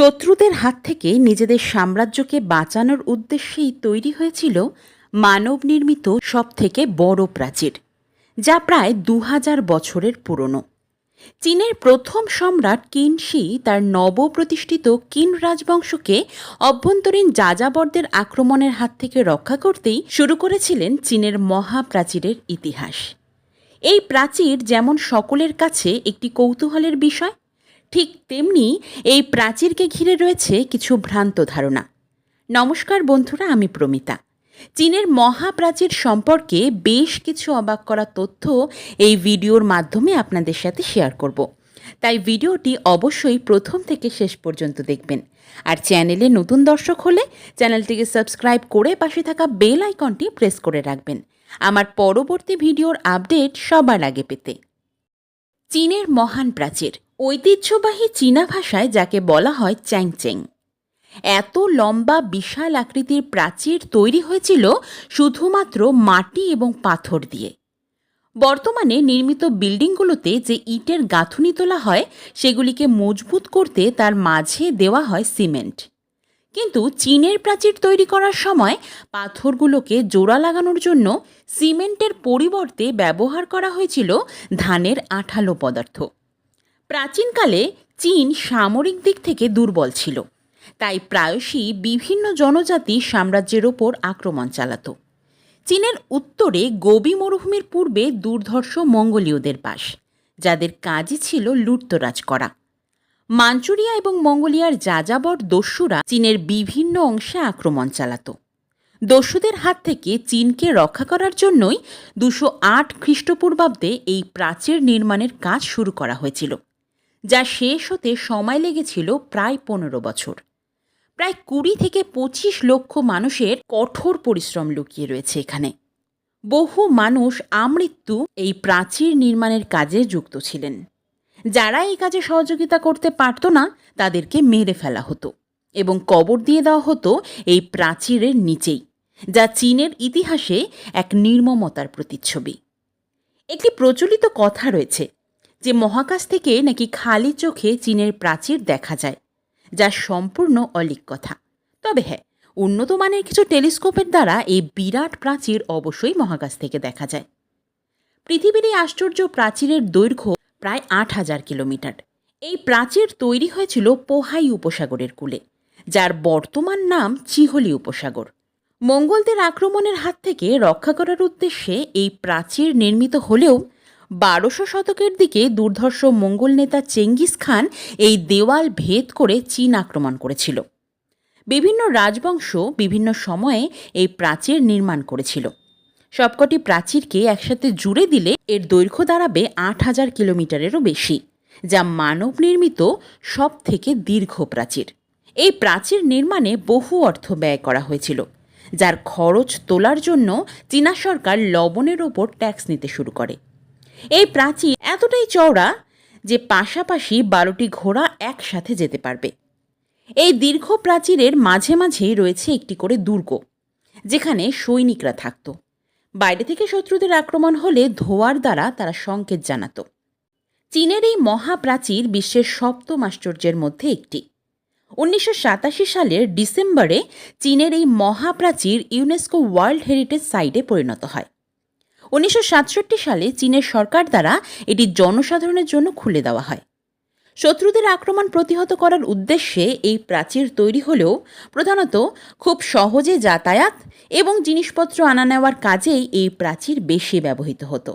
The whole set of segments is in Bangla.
শত্রুদের হাত থেকে নিজেদের সাম্রাজ্যকে বাঁচানোর উদ্দেশ্যেই তৈরি হয়েছিল মানব নির্মিত সবথেকে বড় প্রাচীর, যা প্রায় দু হাজার বছরের পুরনো। চীনের প্রথম সম্রাট কিনশি তার নবপ্রতিষ্ঠিত কিন রাজবংশকে অভ্যন্তরীণ যাযাবরদের আক্রমণের হাত থেকে রক্ষা করতেই শুরু করেছিলেন চীনের মহাপ্রাচীরের ইতিহাস। এই প্রাচীর যেমন সকলের কাছে একটি কৌতূহলের বিষয় ঠিক তেমনি এই প্রাচীরকে ঘিরে রয়েছে কিছু ভ্রান্ত ধারণা। নমস্কার বন্ধুরা, আমি প্রমিতা। চীনের মহাপ্রাচীর সম্পর্কে বেশ কিছু অবাক করা তথ্য এই ভিডিওর মাধ্যমে আপনাদের সাথে শেয়ার করব। তাই ভিডিওটি অবশ্যই প্রথম থেকে শেষ পর্যন্ত দেখবেন। আর চ্যানেলে নতুন দর্শক হলে চ্যানেলটিকে সাবস্ক্রাইব করে পাশে থাকা বেল আইকনটি প্রেস করে রাখবেন। আমার পরবর্তী ভিডিওর আপডেট সবার আগে পেতে। চীনের মহান প্রাচীর ঐতিহ্যবাহী চীনা ভাষায় যাকে বলা হয় চ্যাংচেং। এত লম্বা, বিশাল আকৃতির প্রাচীর তৈরি হয়েছিল শুধুমাত্র মাটি এবং পাথর দিয়ে। বর্তমানে নির্মিত বিল্ডিংগুলোতে যে ইটের গাঁথুনি তোলা হয়, সেগুলিকে মজবুত করতে তার মাঝে দেওয়া হয় সিমেন্ট। কিন্তু চীনের প্রাচীর তৈরি করার সময় পাথরগুলোকে জোড়া লাগানোর জন্য সিমেন্টের পরিবর্তে ব্যবহার করা হয়েছিল ধানের আঠালো পদার্থ। প্রাচীনকালে চীন সামরিক দিক থেকে দুর্বল ছিল, তাই প্রায়শই বিভিন্ন জনজাতি সাম্রাজ্যের ওপর আক্রমণ চালাত। চীনের উত্তরে গোবি মরুভূমির পূর্বে দুর্ধর্ষ মঙ্গোলীয়দের বাস, যাদের কাজই ছিল লুটতরাজ করা। মাঞ্চুরিয়া এবং মঙ্গোলিয়ার যাযাবর দস্যুরা চীনের বিভিন্ন অংশে আক্রমণ চালাত। দস্যুদের হাত থেকে চীনকে রক্ষা করার জন্যই দুশো আট খ্রিস্টপূর্বাব্দে এই প্রাচীর নির্মাণের কাজ শুরু করা হয়েছিল। যা শেষ হতে সময় লেগেছিল প্রায় পনেরো বছর। প্রায় কুড়ি থেকে পঁচিশ লক্ষ মানুষের কঠোর পরিশ্রম লুকিয়ে রয়েছে এখানে। বহু মানুষ আমৃত্যু এই প্রাচীর নির্মাণের কাজে যুক্ত ছিলেন। যারা এই কাজে সহযোগিতা করতে পারত না, তাদেরকে মেরে ফেলা হতো এবং কবর দিয়ে দেওয়া হতো এই প্রাচীরের নিচেই, যা চীনের ইতিহাসে এক নির্মমতার প্রতিচ্ছবি। একটি প্রচলিত কথা রয়েছে যে মহাকাশ থেকে নাকি খালি চোখে চীনের প্রাচীর দেখা যায়, যা সম্পূর্ণ অলিক কথা। তবে হ্যাঁ উন্নত মানের কিছু টেলিস্কোপের দ্বারা এই বিরাট প্রাচীর অবশ্যই মহাকাশ থেকে দেখা যায়। পৃথিবীর এই আশ্চর্য প্রাচীরের দৈর্ঘ্য প্রায় আট হাজার কিলোমিটার। এই প্রাচীর তৈরি হয়েছিল পোহাই উপসাগরের কূলে, যার বর্তমান নাম চিহলি উপসাগর। মঙ্গলদের আক্রমণের হাত থেকে রক্ষা করার উদ্দেশ্যে এই প্রাচীর নির্মিত হলেও বারোশো শতকের দিকে দুর্ধর্ষ মঙ্গল নেতা চেঙ্গিস খান এই দেওয়াল ভেদ করে চীন আক্রমণ করেছিল। বিভিন্ন রাজবংশ বিভিন্ন সময়ে এই প্রাচীর নির্মাণ করেছিল। সবকটি প্রাচীরকে একসাথে জুড়ে দিলে এর দৈর্ঘ্য দাঁড়াবে আট হাজার কিলোমিটারেরও বেশি, যা মানব নির্মিত সব থেকে দীর্ঘ প্রাচীর। এই প্রাচীর নির্মাণে বহু অর্থ ব্যয় করা হয়েছিল, যার খরচ তোলার জন্য চীনা সরকার লবণের ওপর ট্যাক্স নিতে শুরু করে। এই প্রাচীর এতটাই চওড়া যে পাশাপাশি বারোটি ঘোড়া একসাথে যেতে পারবে। এই দীর্ঘ প্রাচীরের মাঝে মাঝেই রয়েছে একটি করে দুর্গ, যেখানে সৈনিকরা থাকত। বাইরে থেকে শত্রুদের আক্রমণ হলে ধোয়ার দ্বারা তারা সংকেত জানাত। চীনের এই মহাপ্রাচীর বিশ্বের সপ্তম আশ্চর্যের মধ্যে একটি। উনিশশো সাতাশি সালের ডিসেম্বরে চীনের এই মহাপ্রাচীর ইউনেস্কো ওয়ার্ল্ড হেরিটেজ সাইটে পরিণত হয়। উনিশশো সাতষট্টি সালে চীনের সরকার দ্বারা এটি জনসাধারণের জন্য খুলে দেওয়া হয়। শত্রুদের আক্রমণ প্রতিহত করার উদ্দেশ্যে এই প্রাচীর তৈরি হলেও প্রধানত খুব সহজে যাতায়াত এবং জিনিসপত্র আনা নেওয়ার কাজেই এই প্রাচীর বেশি ব্যবহৃত হতো।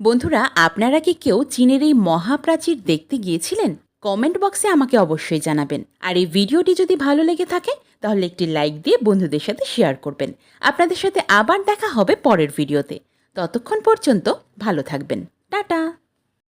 বন্ধুরা, আপনারা কি কেউ চীনের এই মহাপ্রাচীর দেখতে গিয়েছিলেন? কমেন্ট বক্সে আমাকে অবশ্যই জানাবেন। আর এই ভিডিওটি যদি ভালো লেগে থাকে, তাহলে একটি লাইক দিয়ে বন্ধুদের সাথে শেয়ার করবেন। আপনাদের সাথে আবার দেখা হবে পরের ভিডিওতে। ততক্ষণ পর্যন্ত ভালো থাকবেন। টাটা!